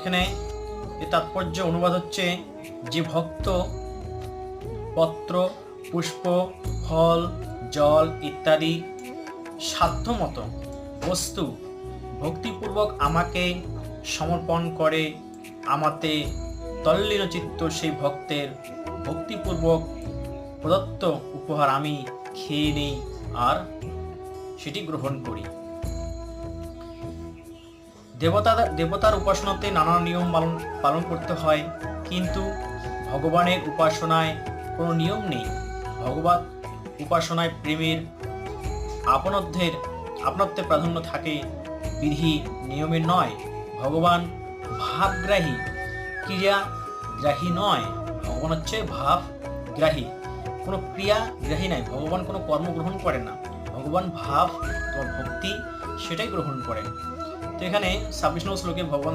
এখানে এর তাৎপর্য অনুবাদ হচ্ছে, যে ভক্ত পত্র, পুষ্প, ফল, জল ইত্যাদি সাধ্যমতো বস্তু ভক্তিপূর্বক আমাকে সমর্পণ করে, আমাতে তল্লীন চিত্ত সেই ভক্তের ভক্তিপূর্বক প্রদত্ত উপহার আমি খেয়ে নিই আর সেটি গ্রহণ করি। দেবতা দেবতার উপাসনাতে নানা নিয়ম পালন পালন করতে হয়, কিন্তু ভগবানের উপাসনায় কোনো নিয়ম নেই। ভগবত উপাসনায় প্রেমের আপনত্বের আপনত্বের প্রাধান্য থাকে, বিধি নিয়মের নয়। ভগবান ভাবগ্রাহী, ক্রিয়াগ্রাহী নয়। ভগবান হচ্ছে ভাবগ্রাহী। কোনো ক্রিয়াগ্রাহী নয় ভগবান কোনো কর্ম গ্রহণ করেন না। ভগবান ভাব, তোমার ভক্তি, সেটাই গ্রহণ করেন এখানে ছাব্বিশ নম্বর শ্লোকে ভগবান